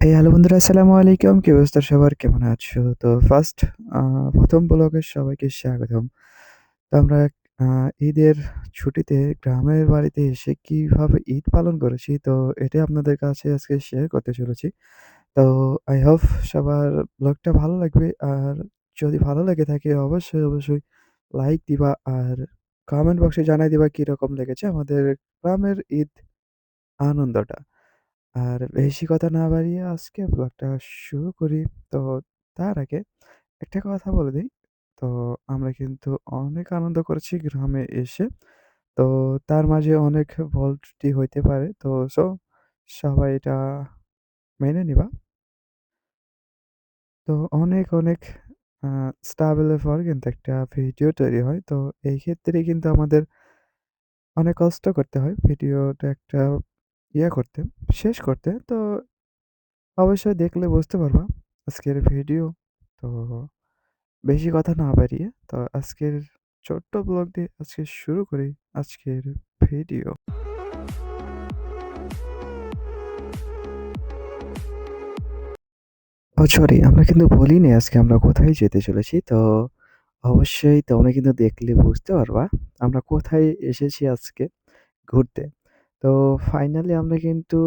এই হ্যালো বন্ধুরা, আসসালামু আলাইকুম। কি অবস্থা সবার? কেমন আছো? তো ফার্স্ট প্রথম ব্লগে সবাইকে স্বাগতম। তো আমরা ঈদের ছুটিতে গ্রামের বাড়িতে এসে কীভাবে ঈদ পালন করেছি, তো এটা আপনাদের কাছে আজকে শেয়ার করতে চলেছি। তো আই হোপ সবার ব্লগটা ভালো লাগবে, আর যদি ভালো লেগে থাকে, অবশ্যই অবশ্যই লাইক দিবা আর কমেন্ট বক্সে জানাই দিবা কীরকম লেগেছে আমাদের গ্রামের ঈদ আনন্দটা। আর বেশি কথা না বাড়িয়ে আজকে ব্লগটা শুরু করি। তো তার আগে একটা কথা বলে দিই তো আমরা কিন্তু অনেক আনন্দ করেছি গ্রামে এসে। তো তার মাঝে অনেক ভুল ত্রুটি হইতে পারে। তো সো সবাই এটা মেনে নিবা। তো অনেক, অনেক স্ট্রাগল পর কিন্তু একটা ভিডিও তৈরি হয়। তো এই ক্ষেত্রে কিন্তু আমাদের অনেক কষ্ট করতে হয় ভিডিওটা একটা ইয়ে করতে, শেষ করতে। তো অবশ্যই দেখলে বুঝতে পারবা আজকের ভিডিও। তো বেশি কথা না বাড়িয়ে তো আজকের ছোট্ট ব্লগ দিয়ে আজকে শুরু করি আজকের ভিডিও। সরি আমরা কিন্তু বলিনি আজকে আমরা কোথায় যেতে চলেছি। তো অবশ্যই তোমরা কিন্তু দেখলে বুঝতে পারবা আমরা কোথায় এসেছি আজকে ঘুরতে। তো ফাইনালি আমরা কিন্তু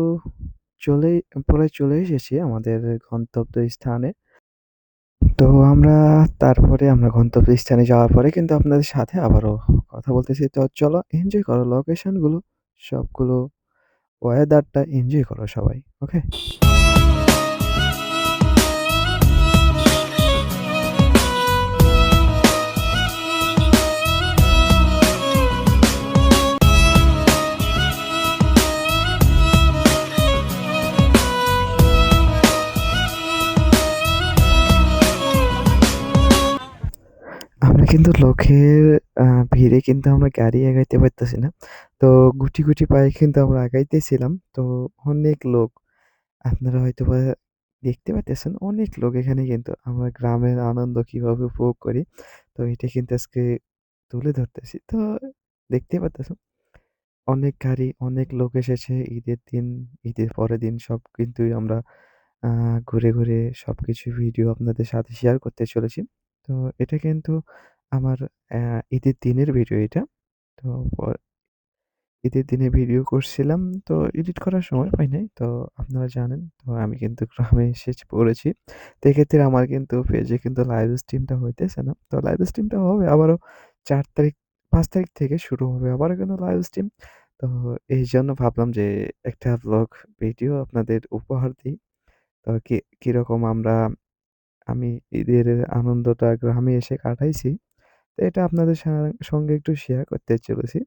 চলে প্রায় চলে এসেছি আমাদের গন্তব্য স্থানে। তো আমরা তারপরে আমরা গন্তব্য স্থানে যাওয়ার পরে কিন্তু আপনাদের সাথে আবারও কথা বলতেছি। তো চলো এনজয় করো লোকেশনগুলো সবগুলো ওয়েদারটা এনজয় করো সবাই। ওকে? লোকের ভিড়ে কিন্তু আমরা গাড়ি আগাইতে পারতেছি না। তো গুটি, গুটি পায়ে কিন্তু আমরা আগাইতেছিলাম। তো অনেক লোক আপনারা হয়তোবা দেখতে পাইতেছেন অনেক লোক এখানে কিন্তু আমরা গ্রামের আনন্দ কীভাবে উপভোগ করি। তো এটা কিন্তু আজকে তুলে ধরতেছি। তো দেখতে পারতেছেন অনেক গাড়ি, অনেক লোক এসেছে ঈদের দিন, ঈদের পরের দিন সব কিন্তু আমরা ঘুরে ঘুরে, সব কিছু ভিডিও আপনাদের সাথে শেয়ার করতে চলেছি। তো এটা কিন্তু আমার ঈদের দিনের ভিডিও এটা। তো ঈদের দিনে ভিডিও করছিলাম। তো এডিট করার সময় পাই নাই। তো আপনারা জানেন, তো আমি কিন্তু গ্রামে এসে পড়েছি। তো এক্ষেত্রে আমার কিন্তু পেজে কিন্তু লাইভ স্ট্রিমটা হইতেছে না। তো লাইভ স্ট্রিমটা হবে আবারও চার তারিখ, পাঁচ তারিখ থেকে শুরু হবে আবারও কিন্তু লাইভ স্ট্রিম। তো এই জন্য ভাবলাম যে একটা ভ্লগ ভিডিও আপনাদের উপহার দিই তো কীরকম আমরা, আমি ঈদের আনন্দটা গ্রামে এসে কাটাইছি। তো এটা আপনাদের সঙ্গে একটু শেয়ার করতে চলেছি।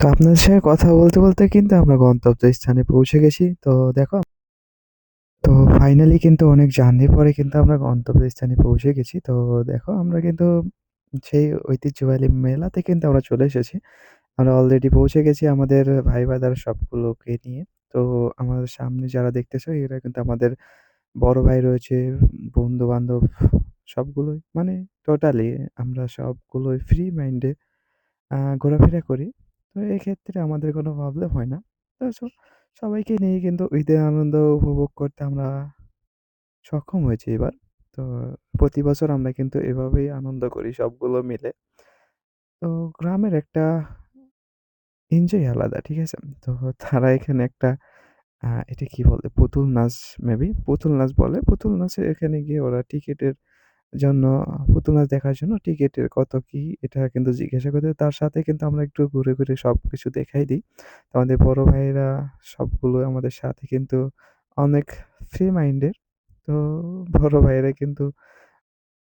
তো আপনাদের সাথে কথা বলতে, বলতে কিন্তু আমরা গন্তব্য স্থানে পৌঁছে গেছি। তো দেখো তো ফাইনালি কিন্তু অনেক জার্নির পরে কিন্তু আমরা গন্তব্য স্থানে পৌঁছে গেছি। তো দেখো আমরা কিন্তু সেই ঐতিহ্যবাহী মেলাতে কিন্তু আমরা চলে এসেছি। আমরা অলরেডি পৌঁছে গেছি আমাদের ভাই ব্রাদার সবগুলোকে নিয়ে। তো আমাদের সামনে যারা দেখতেছো এরা কিন্তু আমাদের বড় ভাই রয়েছে, বন্ধু-বান্ধব সবগুলোই মানে টোটালি আমরা সবগুলোই ফ্রি মাইন্ডে ঘোরাফেরা করি। তো এক্ষেত্রে আমাদের কোনো প্রবলেম হয় না। তো সবাইকে নিয়ে কিন্তু ঈদের আনন্দ উপভোগ করতে আমরা সক্ষম হয়েছি এবার। তো প্রতি বছর আমরা কিন্তু এভাবেই আনন্দ করি সবগুলো মিলে। তো গ্রামের একটা এনজয় আলাদা, ঠিক আছে? তো তারা এখানে একটা এটা কি বলে? পুতুল নাচ মেবি পুতুল নাচ বলে। পুতুল নাচে এখানে গিয়ে ওরা টিকেটের জন্য পুতুল নাচ দেখার জন্য টিকিটের কত কি এটা কিন্তু জিজ্ঞাসা করে। তার সাথে কিন্তু আমরা একটু ঘুরে, ঘুরে সব কিছু দেখাই দিই। আমাদের বড় ভাইয়েরা সবগুলো আমাদের সাথে কিন্তু অনেক ফ্রি মাইন্ডের। তো বড় ভাইয়েরা কিন্তু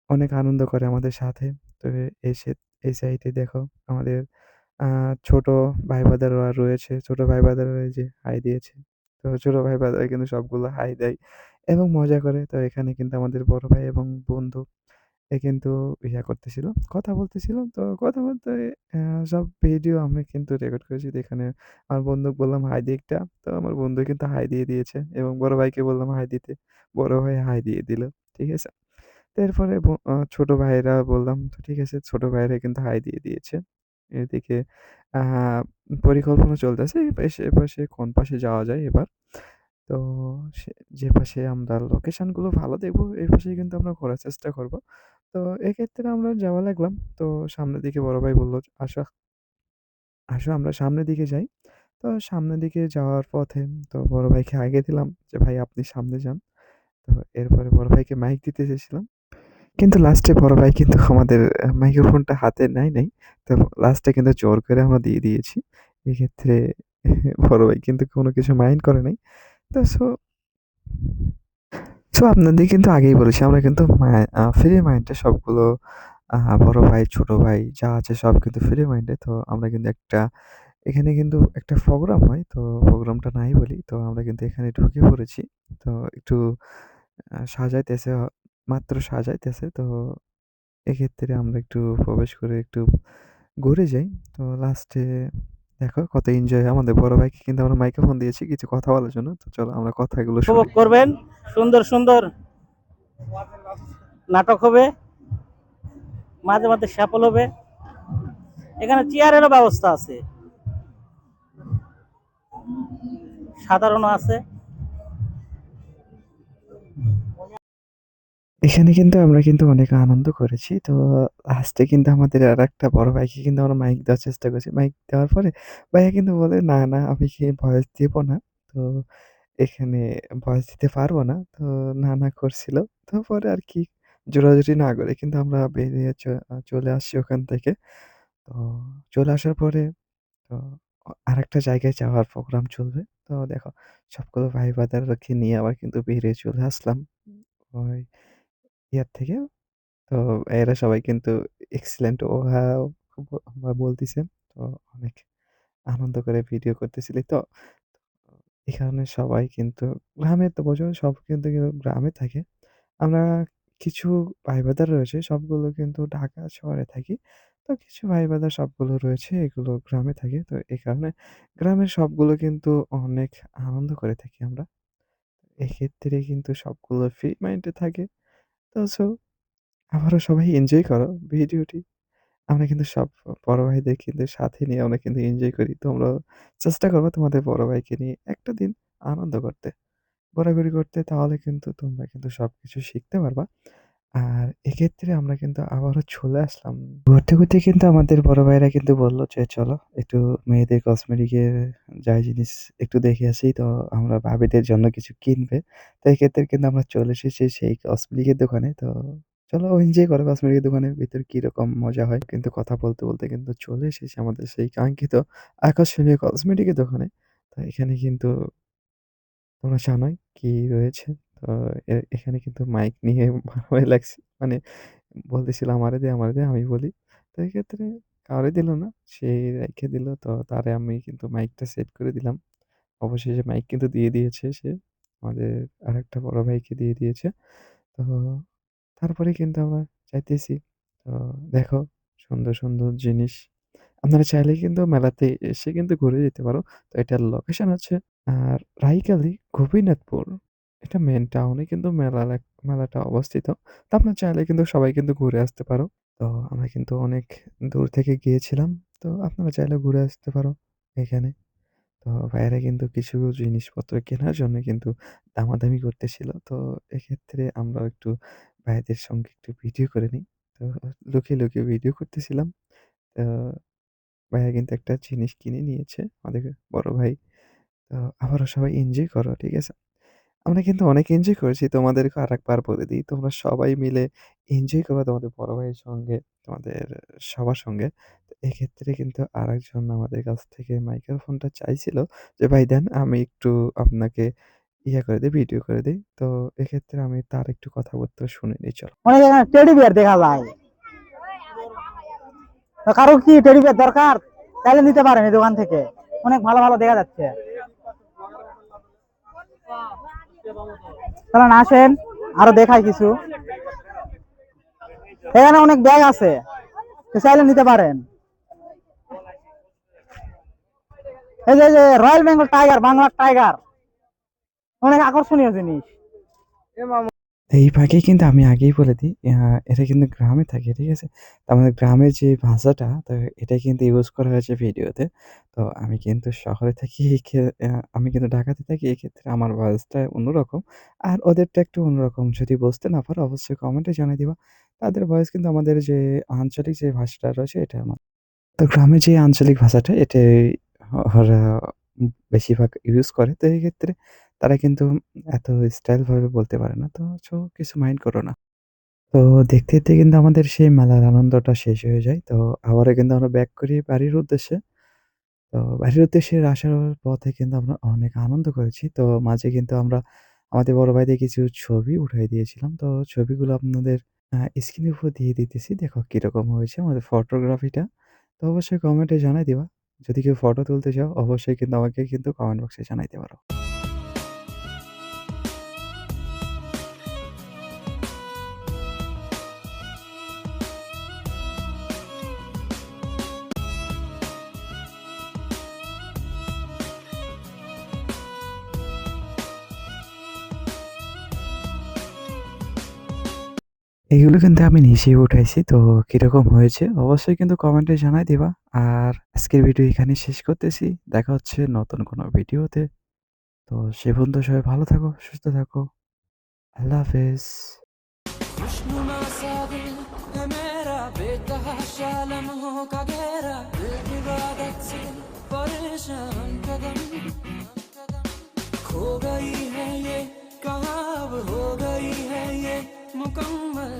অনেক আনন্দ করে আমাদের সাথে। তো এসে এই সাইডে দেখো আমাদের ছোট ভাই ব্রাদাররা রয়েছে। ছোট ভাই ব্রাদাররা এই যে হাই দিয়েছে। তো ছোট ভাই ব্রাদাররা কিন্তু সবগুলো হাই দেয় এবং মজা করে। তো এখানে কিন্তু আমাদের বড় ভাই এবং বন্ধু এ কিন্তু ইয়া করতেছিল, কথা বলতেছিল। তো কথা বলতে সব ভিডিও আমি কিন্তু রেকর্ড করেছি। এখানে আমার বন্ধু বললাম হাই দে একটা। তো আমার বন্ধু কিন্তু হাই দিয়ে দিয়েছে এবং বড় ভাইকে বললাম হাই দিতে। বড় ভাই হাই দিয়ে দিল। ঠিক আছে? তো এরপরে ছোট ভাইয়েরা বললাম, তো ঠিক আছে ছোট ভাইয়েরা কিন্তু হাই দিয়ে দিয়েছে। এদিকে পরিকল্পনা চলতেছে এপাশে এপাশে কোন পাশে যাওয়া যায় এবার। তো যে পাশে আমরা লোকেশনগুলো ভালো দেখব এই পাশে কিন্তু আমরা ঘোরার চেষ্টা করব। তো এক্ষেত্রে আমরা যাওয়া লাগলাম। তো সামনের দিকে বড় ভাই বলল "আসো, আসো আমরা সামনের দিকে যাই।" তো সামনের দিকে যাওয়ার পথে তো বড় ভাইকে আগে দিলাম যে, "ভাই আপনি সামনে যান।" তো এরপরে বড় ভাইকে মাইক দিতে চেয়েছিলাম। কিন্তু লাস্টে বড় ভাই কিন্তু আমাদের মাইক্রোফোনটা হাতে নেয় নাই। তো লাস্টে কিন্তু জোর করে আমরা দিয়ে দিয়েছি। এক্ষেত্রে বড় ভাই কিন্তু কোনো কিছু মাইন্ড করে নাই। তো সো সো আপনাদের কিন্তু আগেই বলেছি আমরা কিন্তু ফ্রি মাইন্ডে সবগুলো বড় ভাই, ছোট ভাই যা আছে সব কিন্তু ফ্রি মাইন্ডে। তো আমরা কিন্তু একটা এখানে কিন্তু একটা প্রোগ্রাম হয়। তো প্রোগ্রামটা নাই বলি। তো আমরা কিন্তু এখানে ঢুকে পড়েছি। তো একটু সাজাইতেছে মাত্র সাজাইতেছে। তো এক্ষেত্রে আমরা একটু প্রবেশ করে একটু ঘুরে যাই। তো লাস্টে দেখো কত এনজয় আমাদের বড় ভাইকে কিন্তু আমরা মাইক্রোফোন দিয়েছি, কিছু কথা বলার জন্য। তো চলো আমরা কথাগুলো। উপভোগ করবেন। সুন্দর সুন্দর নাটক হবে। মাঝে মাঝে সাফল হবে। এখানে চেয়ারেরও ব্যবস্থা আছে। সাধারণও আছে। এখানে কিন্তু আমরা কিন্তু অনেক আনন্দ করেছি। তো লাস্টে কিন্তু আমাদের আর একটা বড় ভাইকে কিন্তু আমরা মাইক দেওয়ার চেষ্টা করেছি। মাইক দেওয়ার পরে ভাইয়া কিন্তু বলে, "না, না আমি কি ভয়েস দিব না। তো এখানে ভয়েস দিতে পারব না।" তো না, না করছিল। তো পরে আর কি জোরাজুরি না করে কিন্তু আমরা বেরিয়ে চলে আসছি ওখান থেকে। তো চলে আসার পরে তো আরেকটা জায়গায় যাওয়ার প্রোগ্রাম চলবে। তো দেখো সবগুলো ভাই ব্রাদারকে নিয়ে আবার কিন্তু বেরিয়ে চলে আসলাম। ওই ইয়ার থেকে। তো এরা সবাই কিন্তু এক্সিলেন্ট ওয়াও খুব বা তো অনেক আনন্দ করে ভিডিও করতেছিলি তো। কারণে সবাই কিন্তু গ্রামের তো বোঝো সব কিন্তু কিন্তু গ্রামে থাকে। আমরা কিছু ভাই ব্রাদার রয়েছে, সবগুলো কিন্তু ঢাকা শহরে থাকি। তো কিছু ভাই ব্রাদার সবগুলো রয়েছে, এগুলো গ্রামে থাকে। তো এই কারণে গ্রামের সবগুলো কিন্তু অনেক আনন্দ করে থাকি আমরা। এক্ষেত্রে কিন্তু সবগুলো ফ্রি মাইন্ডে থাকে। তো আবারও সবাই এনজয় করো ভিডিওটি। আমরা কিন্তু সব বড় ভাইদের কিন্তু সাথে নিয়ে আমরা কিন্তু এনজয় করি। তোমরা চেষ্টা করব তোমাদের বড় ভাইকে নিয়ে একটা দিন আনন্দ করতে, ঘোরাঘুরি করতে তাহলে কিন্তু তোমরা কিন্তু সব কিছু শিখতে পারবা। আর এক্ষেত্রে আমরা কিন্তু আবারও চলে আসলাম। ঘুরতে, ঘুরতে কিন্তু আমাদের বড় ভাইরা কিন্তু বলল যে, "চলো একটু মেয়েদের কসমেটিকের যাই জিনিস একটু দেখে আসি।" তো আমরা ভাবিদের জন্য কিছু কিনবে। তো এক্ষেত্রে কিন্তু আমরা চলে এসেছি সেই কসমেটিকের দোকানে। তো চলো এনজয় করো কসমেটিকের দোকানের ভিতরে কীরকম মজা হয়। কিন্তু কথা বলতে, বলতে কিন্তু চলে এসেছি আমাদের সেই কাঙ্ক্ষিত আকর্ষণীয় কসমেটিকের দোকানে। তো এখানে কিন্তু তোমরা জানোই কি রয়েছে। তো এখানে কিন্তু মাইক নিয়ে মারামারি লাগছে। মানে বলতেছিল, "আমারে দে, আমারে দে।" আমি বলি। তো এক্ষেত্রে কাউরে দিল না। সে রাইখা দিল। তো তারে আমি কিন্তু মাইকটা সেট করে দিলাম। অবশেষে মাইক কিন্তু দিয়ে দিয়েছে সে। আমাদের আর একটা বড় ভাইকে দিয়ে দিয়েছে। তো তারপরে কিন্তু আমরা চাইতেছি তো দেখো সুন্দর, সুন্দর জিনিস। আপনারা চাইলে কিন্তু মেলাতে এসে কিন্তু ঘুরে যেতে পারো। তো এটার লোকেশন হচ্ছে আর রাইকালি গোপীনাথপুর। এটা মেন টাউনে কিন্তু মেলা মেলাটা অবস্থিত। তো আপনারা চাইলে কিন্তু সবাই কিন্তু ঘুরে আসতে পারো। তো আমরা কিন্তু অনেক দূর থেকে গিয়েছিলাম। তো আপনারা চাইলে ঘুরে আসতে পারো এখানে। তো ভাইয়েরা কিন্তু কিছু জিনিসপত্র কেনার জন্য কিন্তু দামাদামি করতেছিল। তো এক্ষেত্রে আমরাও একটু ভাইয়াদের সঙ্গে একটু ভিডিও করে নিই। তো লুকিয়ে, লুকিয়ে ভিডিও করতেছিলাম। তো ভাইয়া কিন্তু একটা জিনিস কিনে নিয়েছে আমাদের বড় ভাই। তো আবারও সবাই এনজয় করো, ঠিক আছে? আমরা কিন্তু অনেক এনজয় করেছি। তোমাদেরকে আরেকবার বলে দিই, তোমরা সবাই মিলে এনজয় করবা তোমাদের বড় ভাইয়ের সঙ্গে, তোমাদের সবার সঙ্গে। তো এক্ষেত্রে কিন্তু আরেকজন আমাদের কাছ থেকে মাইক্রোফোনটা চাইছিল যে, "ভাই দেন আমি একটু আপনাকে ইয়ে করে দেই, ভিডিও করে দেই।" তো এক্ষেত্রে আমি তার একটু কথাবার্তা শুনে নিই চলো। টেডি বিয়ার দেখা যায় কারও কি টেডি বিয়ার দরকার তাহলে নিতে পারেন এই দোকান থেকে অনেক ভালো ভালো দেখা যাচ্ছে চলেন আসেন, আরও দেখাই কিছু। এখানে অনেক ব্যাগ আছে চাইলে নিতে পারেন। এই যে রয়্যাল বেঙ্গল টাইগার বাংলার টাইগার অনেক আকর্ষণীয় জিনিস। এই ফাঁকে কিন্তু আমি আগেই বলে দিই এটা কিন্তু গ্রামে থাকে, ঠিক আছে? আমাদের গ্রামের যে ভাষাটা তো এটা কিন্তু ইউজ করা হয়েছে ভিডিওতে। তো আমি কিন্তু শহরে থাকি আমি কিন্তু ঢাকাতে থাকি এক্ষেত্রে আমার ভয়েসটা অন্যরকম। আর ওদেরটা একটু অন্যরকম। যদি বুঝতে না পারো অবশ্যই কমেন্টে জানিয়ে দিবা। তাদের ভয়েস কিন্তু আমাদের যে আঞ্চলিক যে ভাষাটা রয়েছে এটা আমার তো গ্রামে যে আঞ্চলিক ভাষাটা এটাই হ ওরা বেশিরভাগ ইউজ করে। তো এই ক্ষেত্রে তারা কিন্তু এত স্টাইল ভাবে বলতে পারে না। তো সো কিছু মাইন্ড করো না। তো দেখতে, দেখতে কিন্তু আমাদের সেই মেলার আনন্দটা শেষ হয়ে যায়। তো আবারও কিন্তু আমরা ব্যাক করি বাড়ির উদ্দেশ্যে। তো বাড়ির উদ্দেশ্যে আসার পথে কিন্তু আমরা অনেক আনন্দ করেছি। তো মাঝে কিন্তু আমরা আমাদের বড় ভাইদের কিছু ছবি উঠাই দিয়েছিলাম। তো ছবিগুলো আপনাদের স্ক্রিনের উপর দিয়ে দিতেছি। দেখো কীরকম হয়েছে আমাদের ফটোগ্রাফিটা। তো অবশ্যই কমেন্টে জানাই দিবা। যদি কেউ ফটো তুলতে চাও অবশ্যই কিন্তু আমাকে কিন্তু কমেন্ট বক্সে জানাইতে পারো। এগুলো কিন্তু আমি নিজেই উঠাইছি। তো কিরকম হয়েছে অবশ্যই কিন্তু কমেন্টে জানাই দিবা। আর আজকের ভিডিও এখানেই শেষ করতেছি। দেখা হচ্ছে নতুন কোনো ভিডিওতে। তো সে পর্যন্ত সবাই ভালো থাকো, সুস্থ থাকো। আল্লাহ হাফেজ। खुशनुमा सा दिल है मेरा बेतहाशा लम्हों का घेरा दिल की आदत से परेशान कदम खो गई है ये कहाँ अब हो गई है ये mon comble